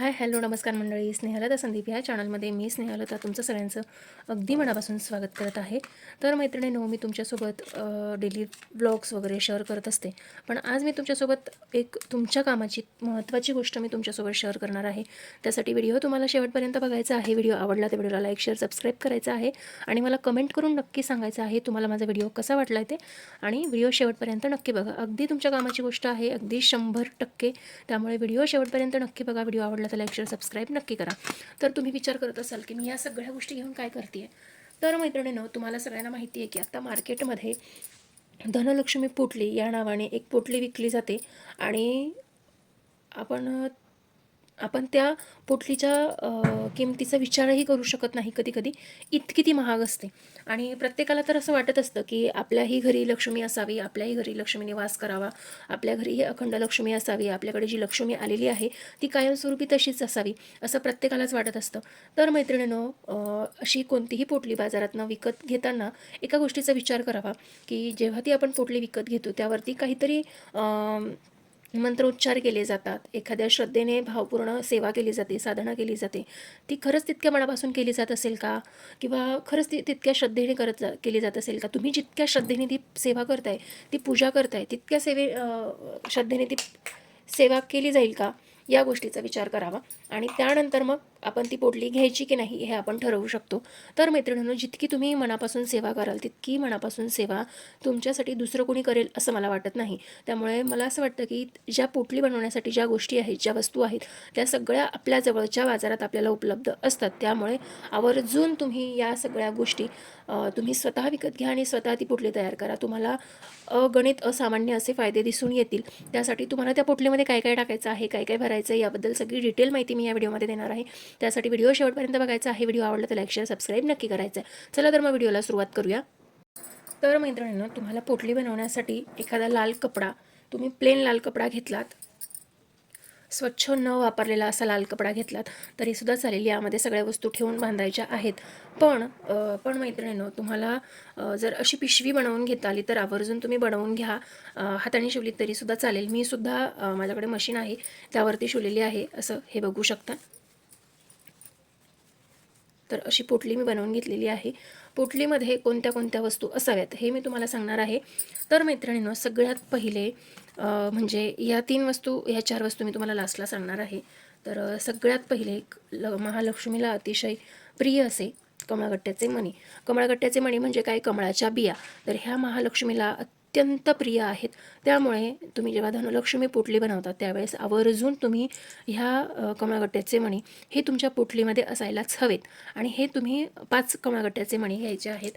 Hi hello नमस्कार मंडळी. स्नेहलता संदीप या चॅनलमध्ये मी स्नेहलता तुमचं सगळ्यांचं अगदी मनापासून स्वागत करत आहे. तर मैत्रिणीनो मी तुमच्यासोबत डेली ब्लॉग्स वगैरे शेअर करत असते. पण आज मी तुमच्यासोबत एक तुमच्या कामाची महत्त्वाची गोष्ट मी तुमच्यासोबत शेअर करणार आहे. त्यासाठी व्हिडिओ तुम्हाला शेवटपर्यंत बघायचा आहे. व्हिडिओ आवडला तर व्हिडिओला लाईक शेअर सबस्क्राईब करायचा आहे. आणि मला कमेंट करून नक्की सांगायचं आहे तुम्हाला माझा व्हिडिओ कसा वाटला आहे ते. आणि व्हिडिओ शेवटपर्यंत नक्की बघा. अगदी तुमच्या कामाची गोष्ट आहे अगदी शंभर टक्के. त्यामुळे व्हिडिओ शेवटपर्यंत नक्की बघा. व्हिडिओ आवडला तर लाईक शेअर सबस्क्राईब नक्की करा. तर तुम्ही विचार करत असाल की मी या सगळ्या गोष्टी घेऊन काय करते तर मैत्रिणीनं तुम्हाला सगळ्यांना माहिती आहे की आता मार्केटमध्ये धनलक्ष्मी पोटली या नावाने एक पोटली विकली जाते आणि आपण आपण त्या पोटलीच्या किमतीचा विचारही करू शकत नाही कधी कधी इतकी ती महाग असते. आणि प्रत्येकाला तर असं वाटत असतं की आपल्याही घरी लक्ष्मी असावी आपल्याही घरी लक्ष्मी निवास करावा आपल्या घरीही अखंड लक्ष्मी असावी आपल्याकडे जी लक्ष्मी आलेली आहे ती कायमस्वरूपी तशीच असावी असं प्रत्येकालाच वाटत असतं. तर मैत्रिणीनं अशी कोणतीही पोटली बाजारातनं विकत घेताना एका गोष्टीचा विचार करावा की जेव्हा ती आपण पोटली विकत घेतो त्यावरती काहीतरी मंत्रोच्चार केले जातात. एखाद्या श्रद्धेने भावपूर्ण सेवा केली जाते साधना केली जाते. ती खरंच तितक्या मनापासून केली जात असेल का? किंवा खरंच ती तितक्या श्रद्धेने करत जा केली जात असेल का? तुम्ही जितक्या श्रद्धेने ती सेवा करताय ती पूजा करताय तितक्या सेवे श्रद्धेने ती सेवा केली जाईल का? या गोष्टीचा विचार करावा. आणि त्यानंतर मग आपण ती पोटली घ्यायची की नाही हे आपण ठरवू शकतो. तर मैत्रिणींनो जितकी तुम्ही मनापासून सेवा कराल तितकी मनापासून सेवा तुमच्यासाठी दुसरं कोणी करेल असं मला वाटत नाही. त्यामुळे मला असं वाटतं की ज्या पोटली बनवण्यासाठी ज्या गोष्टी आहेत ज्या वस्तू आहेत त्या सगळ्या आपल्या जवळच्या बाजारात आपल्याला उपलब्ध असतात. त्यामुळे आवर्जून तुम्ही या सगळ्या गोष्टी तुम्ही स्वतः विकत घ्या आणि स्वतः ती पोटली तयार करा. तुम्हाला अगणित असामान्य असे फायदे दिसून येतील. त्यासाठी तुम्हाला त्या पोटलीमध्ये काय काय टाकायचं आहे काय काय भरायचं आहे याबद्दल सगळी डिटेल माहिती मी या व्हिडिओमध्ये देणार आहे. त्यासाठी व्हिडिओ शेवटपर्यंत बघायचा आहे. व्हिडिओ आवडला तर लाईक शेअर सबस्क्राईब नक्की करायचं. आहे चला तर मग व्हिडिओला सुरुवात करूया. तर मैत्रिणींनो तुम्हाला पोटली बनवण्यासाठी एखादा लाल कपडा तुम्ही प्लेन लाल कपडा घेतलात. स्वच्छ न वापरलेला असा लाल कपडा घेतलात तरीसुद्धा चालेल यामध्ये सगळ्या वस्तू ठेवून बांधायच्या आहेत. पण पण मैत्रिणीनं तुम्हाला जर अशी पिशवी बनवून घेता आली तर आवर्जून तुम्ही बनवून घ्या. हाताने शिवलीत तरीसुद्धा चालेल. मी सुद्धा माझ्याकडे मशीन आहे त्यावरती शिवलेली आहे असं हे बघू शकता. तर अशी पोटली मी बनवून घेतलेली आहे. पोटलीमध्ये कोणत्या कोणत्या वस्तू असाव्यात हे मी तुम्हाला सांगणार आहे. तर मैत्रिणींनो सगळ्यात पहिले म्हणजे या तीन वस्तू या चार वस्तू मी तुम्हाला लास्टला सांगणार आहे. तर सगळ्यात पहिले ल महालक्ष्मीला अतिशय प्रिय असे कमळगट्ट्याचे मणी. कमळगट्ट्याचे मणी म्हणजे काय? कमळाच्या बिया. तर ह्या महालक्ष्मीला अत्यंत प्रिय आहेत. त्यामुळे तुम्ही जेव्हा धनलक्ष्मी पोटली बनवता त्यावेळेस आवर्जून तुम्ही ह्या कमळगट्ट्याचे मणी हे तुमच्या पोटलीमध्ये असायलाच हवेत. आणि हे तुम्ही पाच कमळगट्ट्याचे मणी घ्यायचे आहेत.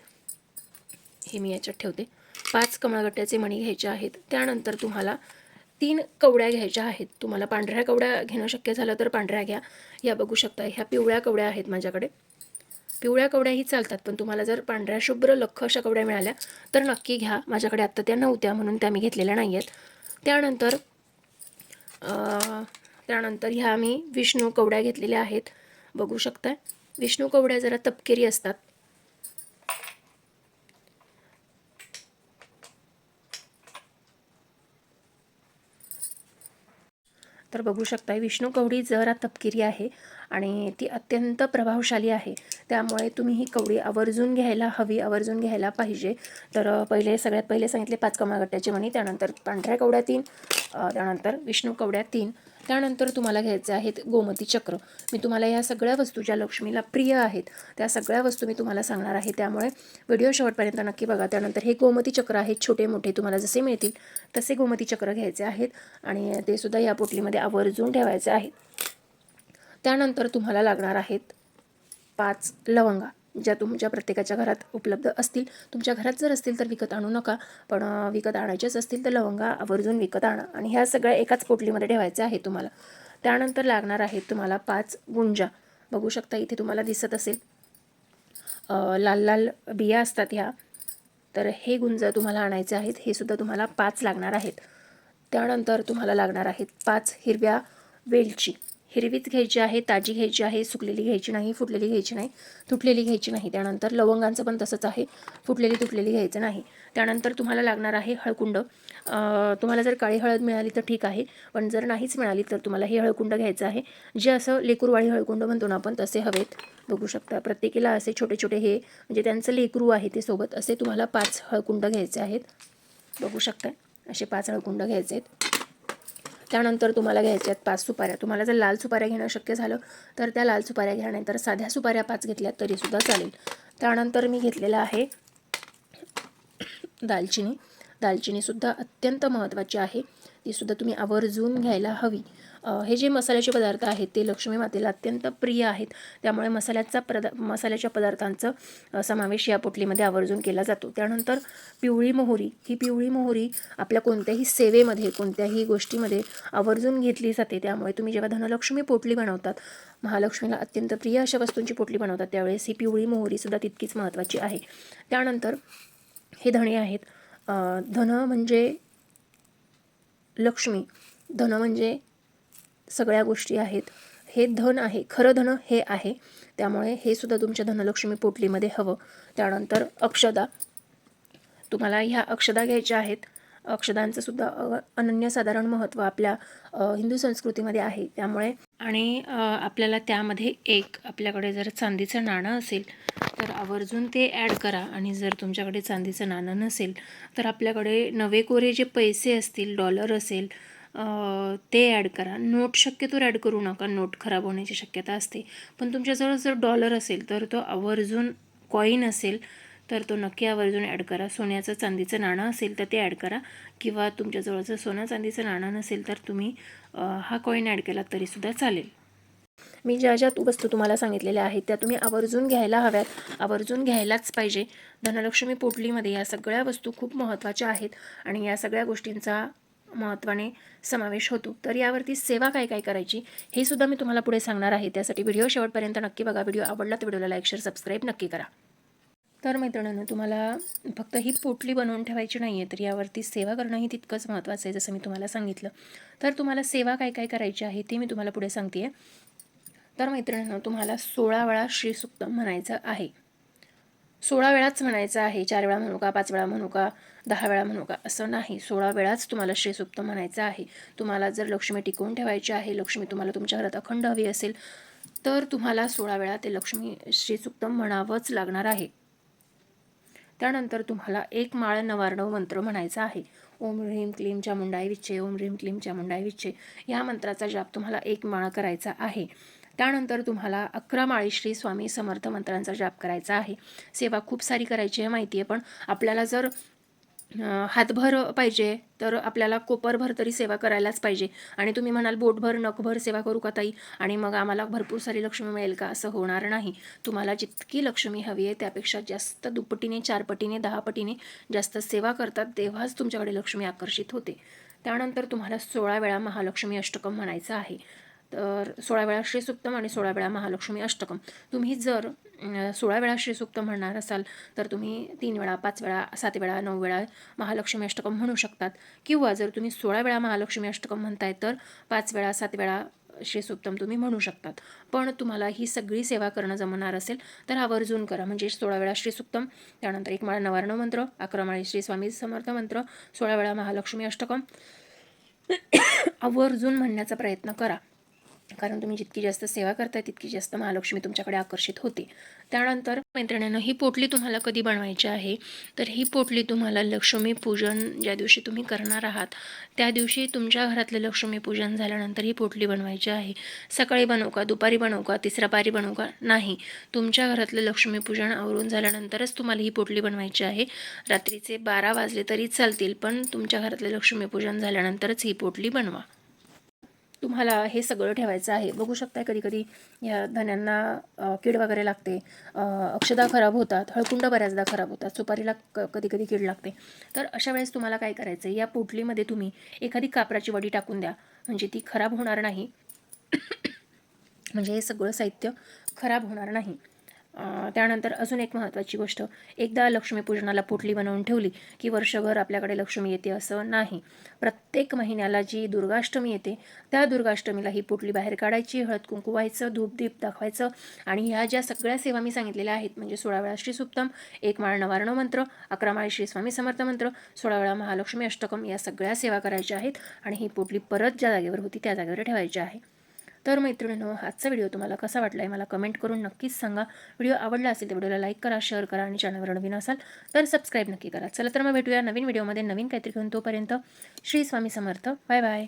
हे मी याच्यात ठेवते. पाच कमळगट्ट्याचे मणी घ्यायचे आहेत. त्यानंतर तुम्हाला तीन कवड्या घ्यायच्या आहेत. तुम्हाला पांढऱ्या कवड्या घेणं शक्य झालं तर पांढऱ्या घ्या. या बघू शकता ह्या पिवळ्या कवड्या आहेत माझ्याकडे. पिवळ्या कवड्याही चालतात पण तुम्हाला जर पांढऱ्या शुभ्र लख्ख अशा कवड्या मिळाल्या तर नक्की घ्या. माझ्याकडे आत्ता त्या नव्हत्या म्हणून त्या मी घेतलेल्या नाही आहेत त्यानंतर त्यानंतर ह्या मी विष्णू कवड्या घेतलेल्या आहेत. बघू शकताय. विष्णू कवड्या जरा तपकिरी असतात. तर बघू शकता विष्णू कवडी जरा तपकिरी आहे. आणि ती अत्यंत प्रभावशाली आहे. त्यामुळे तुम्ही ही कवडी आवर्जून घ्यायला हवी आवर्जून घ्यायला पाहिजे. तर पहिले सगळ्यात पहिले सांगितले पाच कमागट्ट्याची मणी त्यानंतर पांढऱ्या कवड्या तीन त्यानंतर विष्णू कवड्या तीन त्यानंतर तुम्हाला घ्यायचे आहेत गोमती चक्र. मी तुम्हाला या सगळ्या वस्तू ज्या लक्ष्मीला प्रिय आहेत त्या सगळ्या वस्तू मी तुम्हाला सांगणार आहे. त्यामुळे व्हिडिओ शेवटपर्यंत नक्की बघा. त्यानंतर हे गोमती चक्र आहेत छोटे मोठे तुम्हाला जसे मिळतील तसे गोमती चक्र घ्यायचे आहेत आणि ते सुद्धा या पोटलीमध्ये आवर्जून ठेवायचे आहेत. त्यानंतर तुम्हाला लागणार आहेत पाच लवंगा ज्या तुमच्या प्रत्येकाच्या घरात उपलब्ध असतील. तुमच्या घरात जर असतील तर विकत आणू नका पण विकत आणायचेच असतील तर लवंगा आवर्जून विकत आणा आणि ह्या सगळ्या एकाच पोटलीमध्ये ठेवायचं आहे तुम्हाला. त्यानंतर लागणार आहेत तुम्हाला पाच गुंजा. बघू शकता इथे तुम्हाला दिसत असेल. लाल लाल बिया असतात ह्या. तर हे गुंज तुम्हाला आणायचे आहेत. हे सुद्धा तुम्हाला पाच लागणार आहेत. त्यानंतर तुम्हाला लागणार आहेत पाच हिरव्या वेलची. हिरवीच घ्यायची आहे ताजी घ्यायची आहे सुकलेली घ्यायची नाही फुटलेली घ्यायची नाही तुटलेली घ्यायची नाही. त्यानंतर लवंगांचं पण तसंच आहे फुटलेली तुटलेली घ्यायचं नाही. त्यानंतर तुम्हाला लागणार आहे हळकुंड. तुम्हाला जर काळी हळद मिळाली तर ठीक आहे पण जर नाहीच मिळाली तर तुम्हाला हे हळकुंड घ्यायचं आहे. जे असं लेकूरवाळी हळकुंड म्हणतो ना आपण तसे हवेत. बघू शकता प्रत्येकीला असे छोटे छोटे हे म्हणजे त्यांचं लेकरू आहे ते सोबत असे तुम्हाला पाच हळकुंड घ्यायचे आहेत. बघू शकता असे पाच हळकुंड घ्यायचे आहेत. त्यानंतर तुम्हाला घ्यायच्या आहेत पाच सुपाऱ्या. तुम्हाला जर लाल सुपाऱ्या घेणं शक्य झालं तर त्या लाल सुपाऱ्या घ्या नाही तर साध्या सुपाऱ्या पाच घेतल्या तरीसुद्धा चालेल. त्यानंतर मी घेतलेलं आहे दालचिनी. दालचिनीसुद्धा अत्यंत महत्त्वाची आहे. तीसुद्धा तुम्ही आवर्जून घ्यायला हवी. हे जे मसाल्याचे पदार्थ आहेत ते लक्ष्मी मातेला अत्यंत प्रिय आहेत. त्यामुळे मसाल्याचा प्रदा मसाल्याच्या पदार्थांचं समावेश या पोटलीमध्ये आवर्जून केला जातो. त्यानंतर पिवळी मोहरी. ही पिवळी मोहरी आपल्या कोणत्याही सेवेमध्ये कोणत्याही गोष्टीमध्ये आवर्जून घेतली जाते. त्यामुळे तुम्ही जेव्हा धनलक्ष्मी पोटली बनवतात महालक्ष्मीला अत्यंत प्रिय अशा वस्तूंची पोटली बनवतात त्यावेळेस ही पिवळी मोहरीसुद्धा तितकीच महत्त्वाची आहे. त्यानंतर हे धणे आहेत. धन म्हणजे लक्ष्मी. धन म्हणजे सगळ्या गोष्टी आहेत. हे धन आहे खरं धन हे आहे. त्यामुळे हे सुद्धा तुमच्या धनलक्ष्मी पोटलीमध्ये हवं. त्यानंतर अक्षदा. तुम्हाला ह्या अक्षदा घ्यायच्या आहेत. अक्षदांचं सुद्धा अनन्यसाधारण महत्त्व आपल्या हिंदू संस्कृतीमध्ये आहे. त्यामुळे आणि आपल्याला त्यामध्ये एक आपल्याकडे जर चांदीचं नाणं असेल तर आवर्जून ते ॲड करा. आणि जर तुमच्याकडे चांदीचं नाणं नसेल तर आपल्याकडे नवे कोरे जे पैसे असतील डॉलर असेल ते ॲड करा. नोट शक्यतो ॲड करू नका. नोट खराब होण्याची शक्यता असते. पण तुमच्याजवळ जर डॉलर असेल तर तो आवर्जून कॉईन असेल तर तो नक्की आवर्जून ॲड करा. सोन्याचं चांदीचं नाणं असेल तर ते ॲड करा. किंवा तुमच्याजवळ जर सोनं चांदीचं नाणं नसेल तर तुम्ही हा कॉईन ॲड केला तरीसुद्धा चालेल. मी ज्या ज्या तू वस्तू तुम्हाला सांगितलेल्या आहेत त्या तुम्ही आवर्जून घ्यायला हव्यात. आवर्जून घ्यायलाच पाहिजे. धनलक्ष्मी पोटलीमध्ये या सगळ्या वस्तू खूप महत्त्वाच्या आहेत. आणि या सगळ्या गोष्टींचा महत्त्वाने समावेश होतो. तर यावरती सेवा काय काय करायची हे सुद्धा मी तुम्हाला पुढे सांगणार आहे. त्यासाठी व्हिडिओ शेवटपर्यंत नक्की बघा. व्हिडिओ आवडला तर व्हिडिओला लाईक शेअर सबस्क्राईब नक्की करा. तर मैत्रिणींनो तुम्हाला फक्त ही पोटली बनवून ठेवायची नाही आहे तर यावरती सेवा करणंही तितकंच महत्त्वाचं आहे जसं मी तुम्हाला सांगितलं. तर तुम्हाला सेवा काय काय करायची आहे ते मी तुम्हाला पुढे सांगते तर मैत्रिणींनो तुम्हाला सोळा वेळा श्रीसुक्तम म्हणायचं आहे. सोळा वेळाच म्हणायचं आहे चार वेळा म्हणू का पाच वेळा म्हणू का दहा वेळा म्हणू का? असं नाही. सोळा वेळाच तुम्हाला श्रीसुप्त म्हणायचं आहे. तुम्हाला जर लक्ष्मी टिकवून ठेवायची आहे लक्ष्मी तुम्हाला तुमच्या घरात अखंड हवी असेल तर तुम्हाला सोळा वेळा ते लक्ष्मी श्रीसुप्त म्हणावंच लागणार आहे. त्यानंतर तुम्हाला एक माळ नवार्णव मंत्र म्हणायचा आहे. ओम ह्रीम क्लीम चामुंडाई विच्छे ओम ह्रीम क्लीम चामुंडाई विच्छे. या मंत्राचा जाप तुम्हाला एक माळ करायचा आहे. त्यानंतर तुम्हाला अकरा माळी श्री स्वामी समर्थ मंत्रांचा जाप करायचा आहे. सेवा खूप सारी करायची आहे माहिती आहे पण आपल्याला जर हातभर पाहिजे तर आपल्याला कोपरभर तरी सेवा करायलाच पाहिजे. आणि तुम्ही म्हणाल बोटभर नखभर सेवा करू का ताई? आणि मग आम्हाला भरपूर सारी लक्ष्मी मिळेल का? असं होणार नाही. तुम्हाला जितकी लक्ष्मी हवी आहे त्यापेक्षा जास्त दुप्पटीने चारपटीने दहापटीने जास्त सेवा करतात तेव्हाच तुमच्याकडे लक्ष्मी आकर्षित होते. त्यानंतर तुम्हाला सोळा वेळा महालक्ष्मी अष्टकम म्हणायचं आहे. तर सोळा वेळा श्रीसुक्तम आणि सोळा वेळा महालक्ष्मी अष्टकम. तुम्ही जर सोळा वेळा श्रीसुक्त म्हणणार असाल तर तुम्ही तीन वेळा पाच वेळा सात वेळा नऊ वेळा महालक्ष्मी अष्टकम म्हणू शकतात. किंवा जर तुम्ही सोळा वेळा महालक्ष्मी अष्टकम म्हणताय तर पाच वेळा सात वेळा श्रीसुक्तम तुम्ही म्हणू शकतात. पण तुम्हाला ही सगळी सेवा करणं जमणार असेल तर आवर्जून करा. म्हणजे सोळा वेळा श्रीसुक्तम त्यानंतर एक माळा नवारण मंत्र अकरा माळी श्री स्वामी समर्थ मंत्र सोळा वेळा महालक्ष्मी अष्टकम. आवर्जून म्हणण्याचा प्रयत्न करा. कारण तुम्ही जितकी जास्त सेवा करताय तितकी जास्त महालक्ष्मी तुमच्याकडे आकर्षित होते. त्यानंतर मैत्रिणीनं ही पोटली तुम्हाला कधी बनवायची आहे? तर ही पोटली तुम्हाला लक्ष्मीपूजन ज्या दिवशी तुम्ही करणार आहात त्या दिवशी तुमच्या घरातलं लक्ष्मीपूजन झाल्यानंतर ही पोटली बनवायची आहे. सकाळी बनवू का? दुपारी बनवू का? तिसऱ्या पारी बनवू का? नाही. तुमच्या घरातलं लक्ष्मीपूजन आवरून झाल्यानंतरच तुम्हाला ही पोटली बनवायची आहे. रात्रीचे बारा वाजले तरी चालतील पण तुमच्या घरातलं लक्ष्मीपूजन झाल्यानंतरच ही पोटली बनवा. तुम्हाला हे सगळं ठेवायचं आहे. बघू शकताय कधी कधी या धान्यांना कीड वगैरे लागते. अक्षदा खराब होतात हळकुंड बऱ्याचदा खराब होतात. सुपारीला क कधी कधी कीड लागते. तर अशा वेळेस तुम्हाला काय करायचं आहे या पोटलीमध्ये तुम्ही एखादी कापराची वडी टाकून द्या. म्हणजे ती खराब होणार नाही. म्हणजे हे सगळं साहित्य खराब होणार नाही. त्यानंतर अजून एक महत्त्वाची गोष्ट एकदा लक्ष्मीपूजनाला पोटली बनवून ठेवली की वर्षभर आपल्याकडे लक्ष्मी येते असं नाही. प्रत्येक महिन्याला जी दुर्गाष्टमी येते त्या दुर्गाष्टमीला ही पोटली बाहेर काढायची हळद कुंकू व्हायचं धूप दीप दाखवायचं आणि ह्या ज्या सगळ्या सेवा मी सांगितलेल्या आहेत म्हणजे सोळा वेळा श्री सुप्तम एक माळ नवार्ण मंत्र अकरा माळ श्री स्वामी समर्थ मंत्र सोळा वेळा महालक्ष्मी अष्टकम या सगळ्या सेवा करायच्या आहेत आणि ही पोटली परत ज्या जागेवर होती त्या जागेवर ठेवायची आहे. तर मैत्रिणींनो आजचा व्हिडिओ तुम्हाला कसा वाटला आहे मला कमेंट करून नक्कीच सांगा. व्हिडिओ आवडला असेल तर व्हिडिओला लाईक करा शेअर करा आणि चॅनलवर नवीन असाल तर सबस्क्राईब नक्की करा. चला तर मग भेटूया नवीन व्हिडिओमध्ये नवीन काहीतरी घेऊन तोपर्यंत श्री स्वामी समर्थ. Bye bye.